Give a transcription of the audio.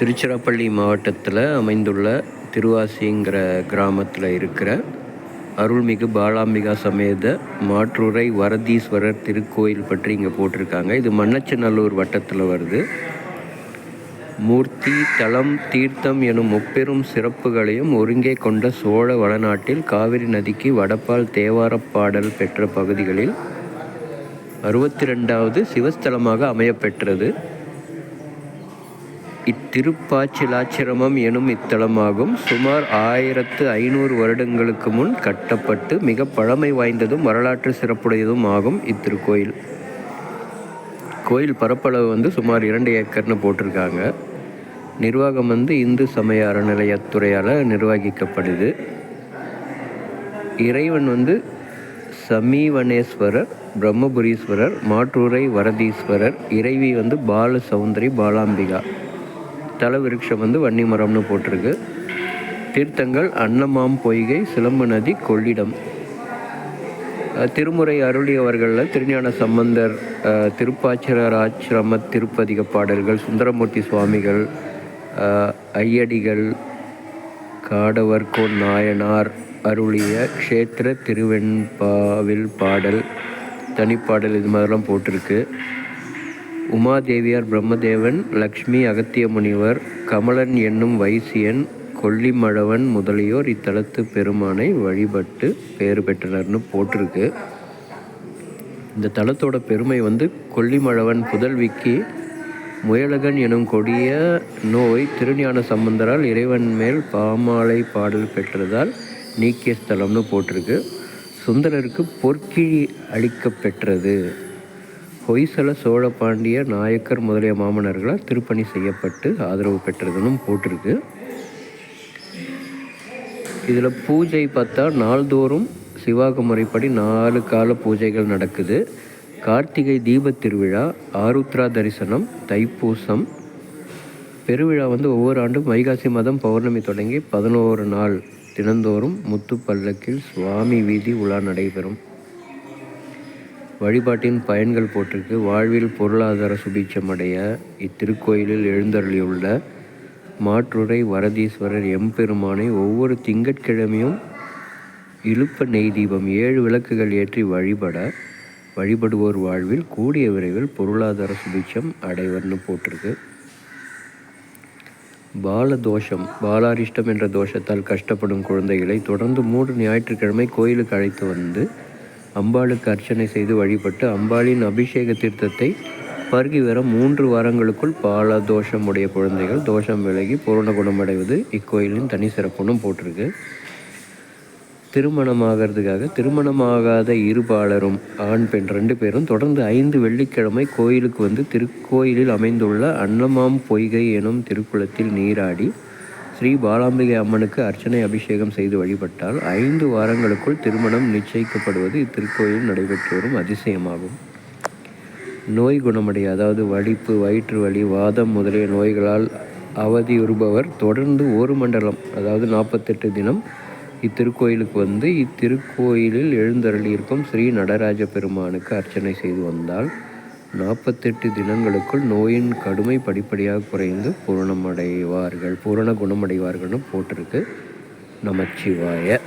திருச்சிராப்பள்ளி மாவட்டத்தில் அமைந்துள்ள திருவாசிங்கிற கிராமத்தில் இருக்கிற அருள்மிகு பாலாம்பிகா சமேத மாற்றுரை வரதீஸ்வரர் திருக்கோயில் பற்றி இங்கே போட்டிருக்காங்க. இது மன்னச்சநல்லூர் வட்டத்தில் வருது. மூர்த்தி தலம் தீர்த்தம் எனும் முப்பெரும் சிறப்புகளையும் ஒருங்கே கொண்ட சோழ வளநாட்டில் காவிரி நதிக்கு வடப்பால் தேவாரப்பாடல் பெற்ற பகுதிகளில் அறுபத்தி ரெண்டாவது சிவஸ்தலமாக அமையப்பெற்றது இத்திருப்பாச்சிலாச்சிரமம் எனும் இத்தலமாகும். சுமார் ஆயிரத்து ஐநூறு வருடங்களுக்கு முன் கட்டப்பட்டு மிக பழமை வாய்ந்ததும் வரலாற்று சிறப்புடையதும் ஆகும் இத்திருக்கோயில். கோயில் பரப்பளவு வந்து சுமார் இரண்டு ஏக்கர்னு போட்டிருக்காங்க. நிர்வாகம் வந்து இந்து சமய அறநிலையத்துறையால் நிர்வகிக்கப்படுது. இறைவன் வந்து சமீவனேஸ்வரர் பிரம்மபுரீஸ்வரர் மாற்றூரை வரதீஸ்வரர் இறைவி வந்து பால சௌந்தரி பாலாம்பிகா. தல விருட்சம் வந்து வன்னிமரம்னு போட்டிருக்கு. தீர்த்தங்கள் அன்னமாம் பொய்கை சிலம்பு நதி கொள்ளிடம். திருமுறை அருளியவர்களில் திருஞான சம்பந்தர் அஹ் ஆச்சிரம திருப்பதிக பாடல்கள் சுந்தரமூர்த்தி சுவாமிகள் ஐயடிகள் காடவர்கோ நாயனார் அருளிய க்ஷேத்திர திருவெண்பாவில் பாடல் தனிப்பாடல் இது மாதிரிலாம் போட்டிருக்கு. உமாதேவியார் பிரம்மதேவன் லக்ஷ்மி அகத்திய முனிவர் கமலன் என்னும் வைசியன் கொல்லிமழவன் முதலியோர் இத்தலத்து பெருமானை வழிபட்டு பேறு பெற்றனர்னு போட்டிருக்கு. இந்த தலத்தோட பெருமை வந்து கொல்லிமழவன் புதல்விக்கு முயலகன் எனும் கொடிய நோய் திருஞான சம்பந்தரால் இறைவன் மேல் பாமாலை பாடல் பெற்றதால் நீக்கிய ஸ்தலம்னு போட்டிருக்கு. சுந்தரருக்கு பொற்கிழி அளிக்கப் பெற்றது ஹொய்சல சோழ பாண்டிய நாயக்கர் முதலிய மாமன்னர்களால் திருப்பணி செய்யப்பட்டு ஆதரவு பெற்றதுன்னு போட்டிருக்கு. இதில் பூஜை பார்த்தா நாள்தோறும் சிவாக முறைப்படி நாலு கால பூஜைகள் நடக்குது. கார்த்திகை தீபத் திருவிழா ஆருத்ரா தரிசனம் தைப்பூசம். பெருவிழா வந்து ஒவ்வொரு ஆண்டும் வைகாசி மாதம் பௌர்ணமி தொடங்கி பதினோரு நாள் தினந்தோறும் முத்துப்பல்லக்கில் சுவாமி வீதி உலா நடைபெறும். வழிபாட்டின் பயன்கள் போட்டிருக்கு வாழ்வில் பொருளாதார சுபீட்சமடைய இத்திருக்கோயிலில் எழுந்தருளியுள்ள மாற்றுரை வரதீஸ்வரர் எம்பெருமானை ஒவ்வொரு திங்கட்கிழமையும் இழுப்ப நெய் தீபம் ஏழு விளக்குகள் ஏற்றி வழிபட வழிபடுவோர் வாழ்வில் கூடிய விரைவில் பொருளாதார சுபீட்சம் அடைவர்னு போட்டிருக்கு பால தோஷம் பாலாரிஷ்டம் என்ற தோஷத்தால் கஷ்டப்படும் குழந்தைகளை தொடர்ந்து மூன்று ஞாயிற்றுக்கிழமை கோயிலுக்கு அழைத்து வந்து அம்பாளுக்கு அர்ச்சனை செய்து வழிபட்டு அம்பாளின் அபிஷேக தீர்த்தத்தை பருகி வர மூன்று வாரங்களுக்குள் பால தோஷம் உடைய குழந்தைகள் தோஷம் விலகி பூரண குணமடைவது இக்கோயிலின் தனி சிறப்புன்னு போட்டிருக்கு. திருமணமாகிறதுக்காக திருமணமாகாத இருபாலரும் ஆண் பெண் ரெண்டு பேரும் தொடர்ந்து ஐந்து வெள்ளிக்கிழமை கோயிலுக்கு வந்து திருக்கோயிலில் அமைந்துள்ள அன்னமாம் பொய்கை எனும் திருக்குளத்தில் நீராடி ஸ்ரீ பாலாம்பிகை அம்மனுக்கு அர்ச்சனை அபிஷேகம் செய்து வழிபட்டால் ஐந்து வாரங்களுக்குள் திருமணம் நிச்சயிக்கப்படுவது இத்திருக்கோயிலில் நடைபெற்று வரும் அதிசயமாகும். நோய் குணமடைய அதாவது வலிப்பு வயிற்று வலி வாதம் முதலிய நோய்களால் அவதியுறுபவர் தொடர்ந்து ஒரு மண்டலம் அதாவது நாற்பத்தெட்டு தினம் இத்திருக்கோயிலுக்கு வந்து இத்திருக்கோயிலில் எழுந்தருளியிருக்கும் ஸ்ரீ நடராஜ பெருமானுக்கு அர்ச்சனை செய்து வந்தால் நாற்பத்தெட்டு தினங்களுக்குள் நோயின் கடுமை படிப்படியாக குறைந்து பூரணமடைவார்கள். பூரண குணமடைவார்கள்னு போட்டிருக்கு. நமச்சிவாய.